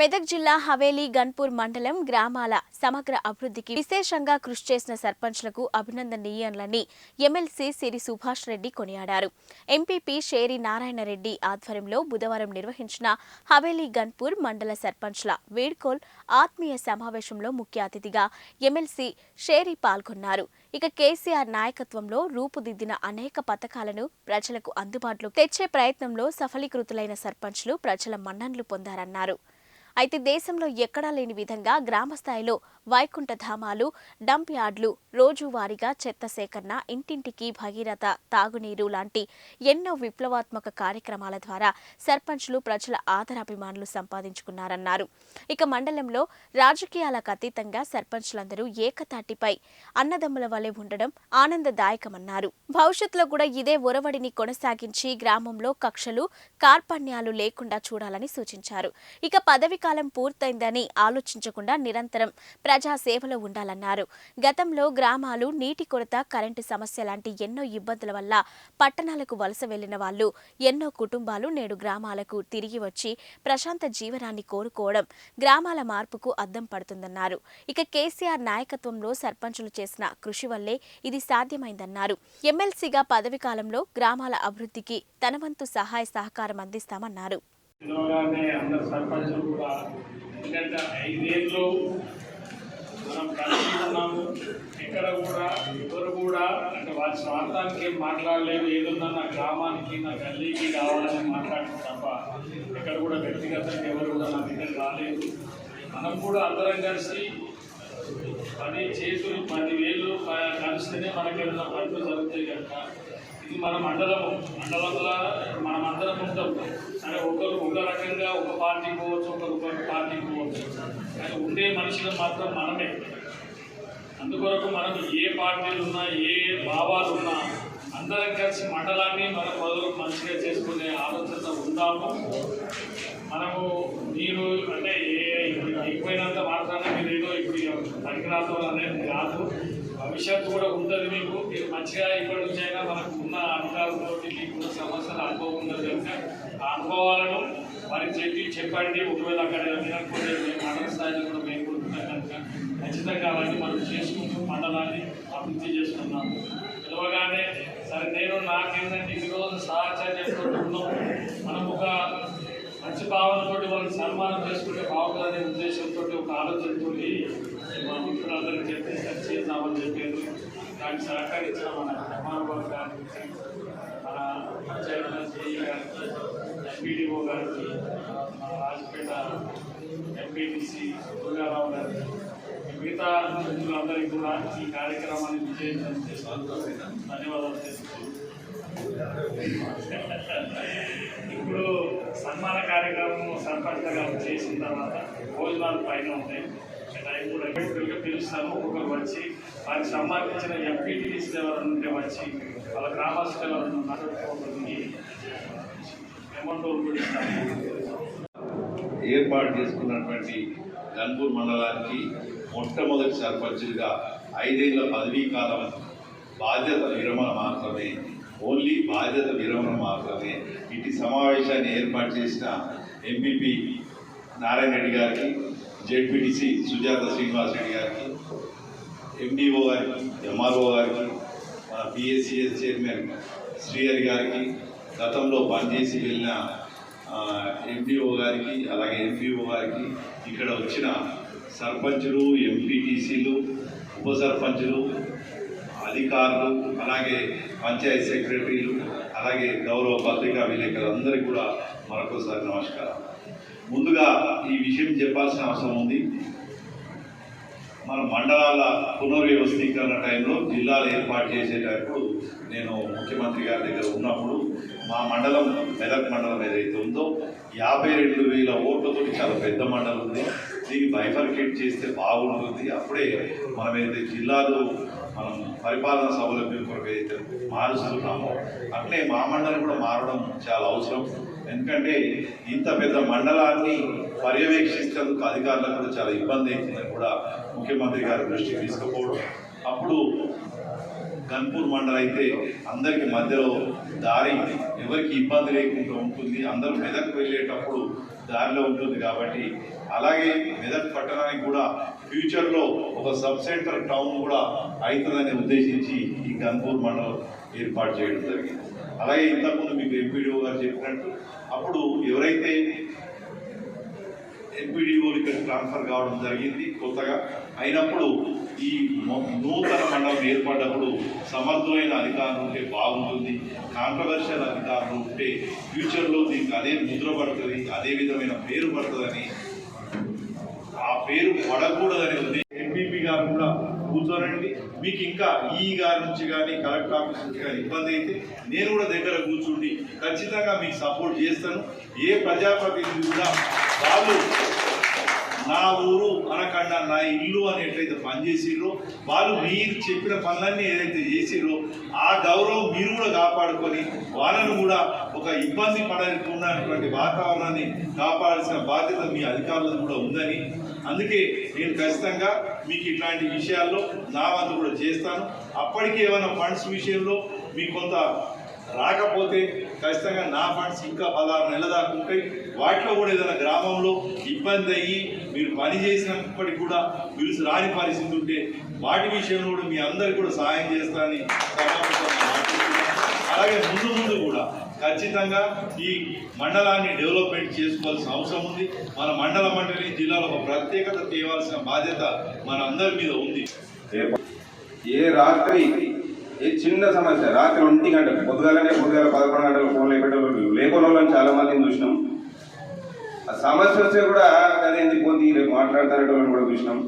మెదక్ జిల్లా హవేలీ గన్పూర్ మండలం గ్రామాల సమగ్ర అభివృద్ధికి విశేషంగా కృషి చేసిన సర్పంచ్లకు అభినందనీయాలని ఎమ్మెల్సీ సిరి సుభాష్ రెడ్డి కొనియాడారు. ఎంపీపీ షేరి నారాయణ రెడ్డి ఆధ్వర్యంలో బుధవారం నిర్వహించిన హవేలీ గన్పూర్ మండల సర్పంచ్ల వేడ్కోల్ ఆత్మీయ సమావేశంలో ముఖ్య అతిథిగా ఎమ్మెల్సీ షేరి పాల్గొన్నారు. ఇక కేసీఆర్ నాయకత్వంలో రూపుదిద్దిన అనేక పథకాలను ప్రజలకు అందుబాటులో తెచ్చే ప్రయత్నంలో సఫలీకృతులైన సర్పంచ్లు ప్రజల మన్ననలు పొందారన్నారు. అయితే దేశంలో ఎక్కడా లేని విధంగా గ్రామ స్థాయిలో వైకుంఠ ధామాలు డంప్ యార్డ్లు రోజువారీగా చెత్త సేకరణ ఇంటింటికి భగీరథ తాగునీరు లాంటి ఎన్నో విప్లవాత్మక కార్యక్రమాల ద్వారా సర్పంచ్లు ప్రజల ఆదరాభిమానులు సంపాదించుకున్నారన్నారు. ఇక మండలంలో రాజకీయాలకు అతీతంగా సర్పంచ్లందరూ ఏకతాటిపై అన్నదమ్ముల వలె ఉండడం ఆనందదాయకమన్నారు. భవిష్యత్తులో కూడా ఇదే ఒరవడిని కొనసాగించి గ్రామంలో కక్షలు కార్పణ్యాలు లేకుండా చూడాలని సూచించారు. ఇక పదవి కాలం పూర్తయిందని ఆలోచించకుండా నిరంతరం ప్రజా సేవలో ఉండాలన్నారు. గతంలో గ్రామాలు నీటి కొరత కరెంటు సమస్య లాంటి ఎన్నో ఇబ్బందుల వల్ల పట్టణాలకు వలస వెళ్ళిన వాళ్ళు ఎన్నో కుటుంబాలు నేడు గ్రామాలకు తిరిగి వచ్చి ప్రశాంత జీవనాన్ని కోరుకోవడం గ్రామాల మార్పుకు అద్దం పడుతుందన్నారు. ఇక కేసీఆర్ నాయకత్వంలో సర్పంచులు చేసిన కృషి వల్లే ఇది సాధ్యమైందన్నారు. ఎమ్మెల్సీగా పదవి కాలంలో గ్రామాల అభివృద్ధికి తన వంతు సహాయ సహకారం అందిస్తామన్నారు. పిలవగానే అందరు సర్పంచులు కూడా ఎందుకంటే ఐదేళ్ళు మనం కలిసి ఉన్నాము. ఎక్కడ కూడా ఎవరు కూడా అంటే వాళ్ళ స్వార్థానికి ఏం మాట్లాడలేదు. ఏదున్నా నా గ్రామానికి నా గల్లీకి కావాలని మాట్లాడటం తప్ప ఎక్కడ కూడా వ్యక్తిగతంగా ఎవరు కూడా నా దగ్గర రాలేదు. మనం కూడా అందరం కలిసి పది చేతులు పది వేలు కలిస్తేనే మనకి ఏదైనా పనులు జరుగుతాయి కనుక ఇది మన మండలము. మండలంలో మనం అందరం ఉంటాం. సరే ఒకరు ఒక ఒక పార్టీ పోవచ్చు ఒక పార్టీ పోవచ్చు. కానీ ఉండే మనుషులు మాత్రం మనమే. అందుకొరకు మనం ఏ పార్టీలు ఉన్నా ఏ భావాలు ఉన్నా అందరం కలిసి మండలాన్ని మనం మొదలు మంచిగా చేసుకునే ఆలోచన ఉందాము మనము మీరు అంటే ఏ అయిపోయినంత మాత్రాన మీరు ఏదో ఇప్పుడు పనికిరాదు అనేది కాదు. భవిష్యత్తు కూడా ఉంటుంది మీకు. మీరు మంచిగా ఇప్పటి నుంచి అయినా మనకు ఉన్న అనుభవాలతో మీకు సమస్యలు అనుభవం ఉన్నది కనుక ఆ అనుభవాలను వారికి చెప్పి చెప్పండి. ఒకవేళ అక్కడ వినకపోతే మండల స్థాయిలో కూడా మేము కూడా కనుక ఖచ్చితంగా అలాంటి మనం చేసుకుంటూ మండలాన్ని అభివృద్ధి చేసుకున్నాము పిలవగానే సరే నేను నాకేంటంటే ఈ రోజు సహచర్యంతో ఉన్నాం. మనం ఒక మంచి భావనతో వాళ్ళని సన్మానం చేసుకుంటే బాగుంటుందనే ఉద్దేశంతో ఒక ఆలోచనతో మా మిత్రులందరికీ చెప్పి సరి చేద్దామని చెప్పారు దానికి సహకరించిన మన కుమారబాబు మన పంచాయతీ గారికి ఎంపీడీఓ గారికి మన రాజపేట ఎంపీటీసీ దుర్గారావు గారికి మిగతా మిత్రులందరికీ కూడా ఈ కార్యక్రమాన్ని విజయవంతం చేసినందుకు ధన్యవాదాలు తెలుపుతున్నాను. ఇప్పుడు సన్మాన కార్యక్రమం సర్పంచ్ గారు చేసిన తర్వాత భోజనాలు పైన ఉంటాయి. టైం కూడా ఎప్పటికీ పిలుస్తాను ఒకరు వచ్చి వారికి సంబంధించిన ఎంపీటీసీ ఎవరు ఉంటే వచ్చి వాళ్ళ గ్రామస్తులు ఎవరు ఉన్నారు ఏర్పాటు చేసుకున్నటువంటి గన్పూర్ మండలానికి మొట్టమొదటి సర్పంచులుగా ఐదేళ్ళ పదవీ కాలం బాధ్యత విరమణ మాత్రమే. ఓన్లీ బాధ్యత విరమణ మాత్రమే. ఇటు సమావేశాన్ని ఏర్పాటు చేసిన ఎంపీపీ నారాయణ రెడ్డి గారికి జెడ్పీటీసీ సుజాత శ్రీనివాస్ రెడ్డి గారికి ఎండిఓ గారికి ఎంఆర్ఓ గారికి మన పిఎస్సిఎస్ చైర్మన్ శ్రీహరి గారికి గతంలో పనిచేసి వెళ్ళిన ఎంపీఓ గారికి అలాగే ఎంపీఓ గారికి ఇక్కడ వచ్చిన సర్పంచులు ఎంపీటీసీలు ఉప సర్పంచులు అధికారులు అలాగే పంచాయతీ సెక్రటరీలు అలాగే గౌరవ పత్రికా విలేకరులందరికీ కూడా మరొకసారి నమస్కారం. ముందుగా ఈ విషయం చెప్పాల్సిన అవసరం ఉంది. మన మండలాల పునర్వ్యవస్థీకరణ టైంలో జిల్లాలు ఏర్పాటు చేసేటప్పుడు నేను ముఖ్యమంత్రి గారి దగ్గర ఉన్నప్పుడు మా మండలం మెదక్ మండలం ఏదైతే ఉందో యాభై రెండు వేల ఓట్లతో చాలా పెద్ద మండలం ఉంది. దీన్ని బైఫర్కేట్ చేస్తే బాగుంటుంది. అప్పుడే మనం ఏదైతే జిల్లాలో మనం పరిపాలన సౌలభ్యం కొరకు ఏదైతే మారుస్తున్నామో అట్లే మా మండలం కూడా మారడం చాలా అవసరం. ఎందుకంటే ఇంత పెద్ద మండలాన్ని పర్యవేక్షించేందుకు అధికారులకు కూడా చాలా ఇబ్బంది అవుతుందని కూడా ముఖ్యమంత్రి గారి దృష్టికి తీసుకుపోవడం. అప్పుడు గన్పూర్ మండలం అయితే అందరికీ మధ్యలో దారి ఎవరికి ఇబ్బంది లేకుండా ఉంటుంది. అందరూ మెదక్ వెళ్ళేటప్పుడు దారిలో ఉంటుంది కాబట్టి. అలాగే మెదక్ పట్టణానికి కూడా ఫ్యూచర్లో ఒక సబ్ సెంటర్ టౌన్ కూడా అవుతుందని ఉద్దేశించి ఈ గన్పూర్ మండలం ఏర్పాటు చేయడం జరిగింది. అలాగే ఇంతకుముందు మీకు ఎంపీడీఓ గారు చెప్పినట్టు అప్పుడు ఎవరైతే ఎంపీడీఓలు ఇక్కడ ట్రాన్స్ఫర్ కావడం జరిగింది కొత్తగా అయినప్పుడు ఈ నూతన మండలం ఏర్పడ్డప్పుడు సమర్థమైన అధికారులు ఉంటే బాగుంటుంది కాంట్రవర్షియల్ అధికారులు ఉంటే ఫ్యూచర్లో దీనికి అదే ముద్ర పడుతుంది అదే విధమైన పేరు పడుతుందని ఆ పేరు పడకూడదని ఉంది. ఎంపీపీ గారు కూడా కూర్చోనండి. మీకు ఇంకా ఈ గారి నుంచి కానీ కలెక్టర్ ఆఫీస్ నుంచి కానీ ఇబ్బంది అయితే నేను కూడా దగ్గర కూర్చుండి ఖచ్చితంగా మీకు సపోర్ట్ చేస్తాను. ఏ ప్రజాప్రతినిధి కూడా వాళ్ళు నా ఊరు అనకుండా నా ఇల్లు అని ఎట్లయితే పనిచేసిర్రో వాళ్ళు మీరు చెప్పిన పనులన్నీ ఏదైతే చేసిర్రో ఆ గౌరవం మీరు కూడా కాపాడుకొని వాళ్ళను కూడా ఒక ఇబ్బంది పడకున్నటువంటి వాతావరణాన్ని కాపాడాల్సిన బాధ్యత మీ అధికారులకు కూడా ఉందని. అందుకే నేను ఖచ్చితంగా మీకు ఇట్లాంటి విషయాల్లో నా వంతు కూడా చేస్తాను. అప్పటికే ఏమైనా ఫండ్స్ విషయంలో మీకు కొంత రాకపోతే ఖచ్చితంగా నా ఫండ్స్ ఇంకా పదహారు నెలల దాకా ఉంటాయి. వాటిలో కూడా ఏదైనా గ్రామంలో ఇబ్బంది అయ్యి మీరు పని చేసినప్పటికీ కూడా పిలుసు రాని పరిస్థితి ఉంటే వాటి విషయంలో కూడా మీ అందరికి కూడా సహాయం చేస్తానని అలాగే ముందు ముందు కూడా ఖచ్చితంగా ఈ మండలాన్ని డెవలప్మెంట్ చేసుకోవాల్సిన అవసరం ఉంది. మన మండల మండలి జిల్లాలో ఒక ప్రత్యేకత తేవాల్సిన బాధ్యత మన అందరి మీద ఉంది. ఏ రాత్రి ఏ చిన్న సమస్య. రాత్రి ఒంటి గంట పొద్దుగాలనే పొద్దుగాల పదకొండు గంటలు ఫోన్లు పెట్టేవాళ్ళు లేకుండా వాళ్ళని చాలా మందిని చూసినాం? ఆ సమస్య వస్తే కూడా అదేంటి పోతే రేపు మాట్లాడతారని కూడా చూసినాం.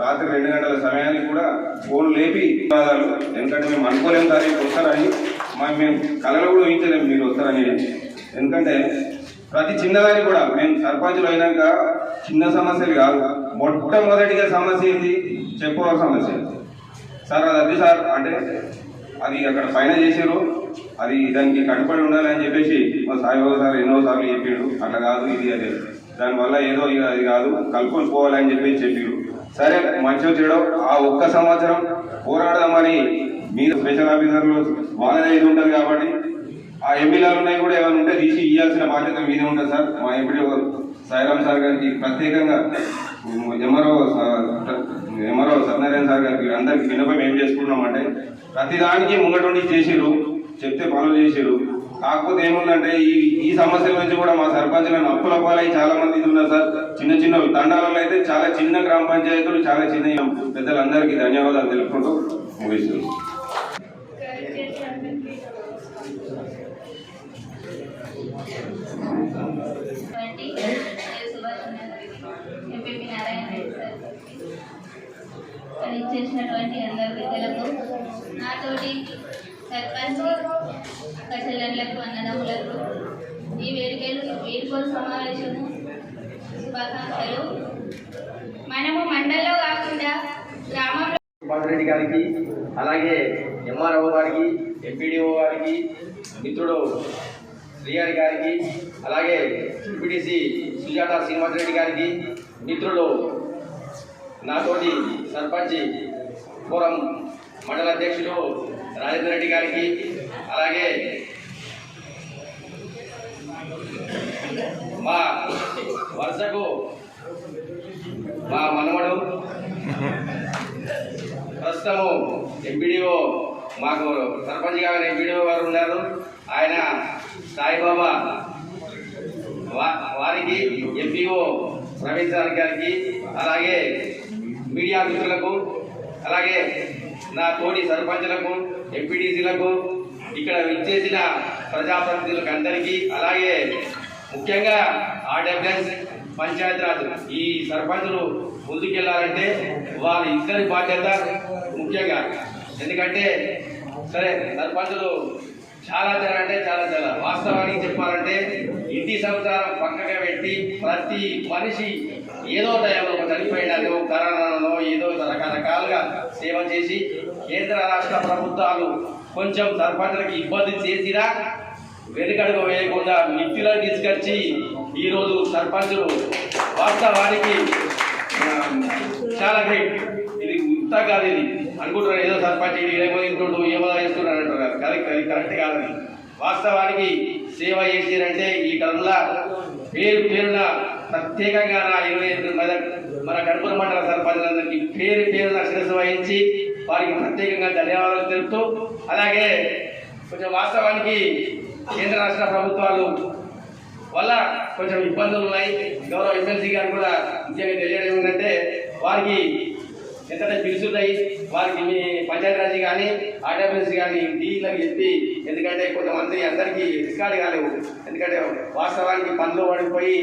రాత్రి రెండు గంటల సమయానికి కూడా ఫోన్ లేపి ధన్యవాదాలు. ఎందుకంటే మేము అనుకోలేము సార్ ఇప్పుడు వస్తారని. మా మేము కళలో కూడా ఊహించలేము మీరు వస్తారని ఎందుకంటే ప్రతి చిన్నదానికి కూడా మేము సర్పంచులు అయినాక చిన్న సమస్యలు కాదు. మొట్టమొదటిగా సమస్య ఏంటి చెప్పవ సమస్య సార్ అది అది సార్ అంటే అది అక్కడ పైన చేసారు అది దానికి కట్టుబడి ఉండాలి అని చెప్పేసి మా సాయిబాబు సార్ ఎన్నో సార్లు చెప్పాడు అట్లా కాదు ఇది అదే. దానివల్ల ఏదో ఇక అది కాదు కలుపుకొని పోవాలని చెప్పేసి చెప్పారు. సరే మంచిగా చేయడం ఆ ఒక్క సంవత్సరం పోరాడదామని మీరు. స్పెషల్ ఆఫీసర్లు వాళ్ళదే ఇది ఉంటుంది కాబట్టి. ఆ ఎంపీలు ఉన్నాయి కూడా ఏమైనా ఉంటే తీసి ఇవ్వాల్సిన బాధ్యత మీదే ఉంటుంది సార్. మా ఎంపీ సాయిరామ్ సార్ గారికి ప్రత్యేకంగా ఎంఆర్ఓ కళ్యాణ్ సార్ గారికి అందరికి వినపం ఏం చేసుకుంటున్నామంటే ప్రతిదానికి ముంగటుండి చేసిరు చెప్తే పనులు చేసిరు కాకపోతే ఏముందంటే ఈ ఈ సమస్యల నుంచి కూడా మా సర్పంచులను అప్పుల పాలై చాలా మంది ఉన్నారు సార్. చిన్న చిన్న తండాలలో అయితే చాలా చిన్న గ్రామ పంచాయతీలు చాలా చిన్న పెద్దలందరికీ ధన్యవాదాలు తెలుపుకుంటూ ముగిస్తున్నాం. తోటి సర్పంచ్ అక్క చెల్లెళ్ళకు అన్నదమ్ములకు ఈ వేడుకలు వేడుకలు సమావేశము శుభాకాంక్షలు. మనము మండలంలో కాకుండా గ్రామంలో రెడ్డి గారికి అలాగే ఎంఆర్ఓ గారికి ఎంపీడీఓ గారికి మిత్రుడు శ్రీహరి గారికి అలాగే ఎంపీటీసీ సుజాత శ్రీనివాస్ రెడ్డి గారికి మిత్రుడు నాతోటి సర్పంచ్ ఫోరం మండల అధ్యక్షులు రాజేంద్ర రెడ్డి గారికి అలాగే మా వరుసకు మా మనవడు ప్రస్తుతము ఎంపీడీఓ మాకు సర్పంచ్ గారు ఎంపీడీఓ గారు ఉన్నారు. ఆయన సాయిబాబా వా- వారికి ఎంపీఓ ప్రవీణ్ సార్ గారికి అలాగే మీడియా మిత్రులకు అలాగే నా తోటి సర్పంచులకు ఎంపీటీసీలకు ఇక్కడ విచ్చేసిన ప్రజాప్రతినిధులకు అందరికీ అలాగే ముఖ్యంగా ఆర్డబ్ల్యూఎస్ పంచాయతీరాజ్ ఈ సర్పంచులు ముందుకెళ్ళాలంటే వాళ్ళ ఇద్దరి బాధ్యత ముఖ్యంగా. ఎందుకంటే సరే సర్పంచులు చాలా చాలా అంటే చాలా చాలా వాస్తవానికి చెప్పాలంటే ఇంటి సంసారం పక్కగా పెట్టి ప్రతి మనిషి ఏదో టైంలో ఒక చనిపోయినో కరోనానో ఏదో రకరకాలుగా సేవ చేసి కేంద్ర రాష్ట్ర ప్రభుత్వాలు కొంచెం సర్పంచులకు ఇబ్బంది చేసినా వెనుకడుగు వేయకుండా మిత్తిలో తీసుకొచ్చి ఈరోజు సర్పంచులు వాస్తవానికి చాలా గ్రేట్ ఇది ఇంత కాదు ఇది. అనుకుంటున్నారు ఏదో సర్పంచ్ ఏమో ఇంటుండు ఏమో చేస్తున్నాడు అంటున్నారు. కరెక్ట్ అది కరెక్ట్ కాదని. వాస్తవానికి సేవ చేసిరంటే ఈ కాలంలో పేరు పేరున ప్రత్యేకంగా నా ఇరవై ఎనిమిది మన మన గణపూర్ మండల సర్పంచులందరికీ పేరు పేరున శిరస్సు వహించి వారికి ప్రత్యేకంగా ధన్యవాదాలు తెలుపుతూ అలాగే కొంచెం వాస్తవానికి కేంద్ర రాష్ట్ర ప్రభుత్వాలు వల్ల కొంచెం ఇబ్బందులు ఉన్నాయి. గౌరవ ఎమ్మెల్సీ గారు కూడా ముఖ్యంగా తెలియడం ఏంటంటే వారికి ఎందుకంటే పిలుచున్నాయి వారికి మీ పంచాయతీరాజ్ కానీ ఆర్డబ్ల్యూసీ కానీ డీలకు చెప్పి ఎందుకంటే కొంతమంది అందరికీ రికార్డు కాలేవు ఎందుకంటే వాస్తవానికి పనులు పడిపోయి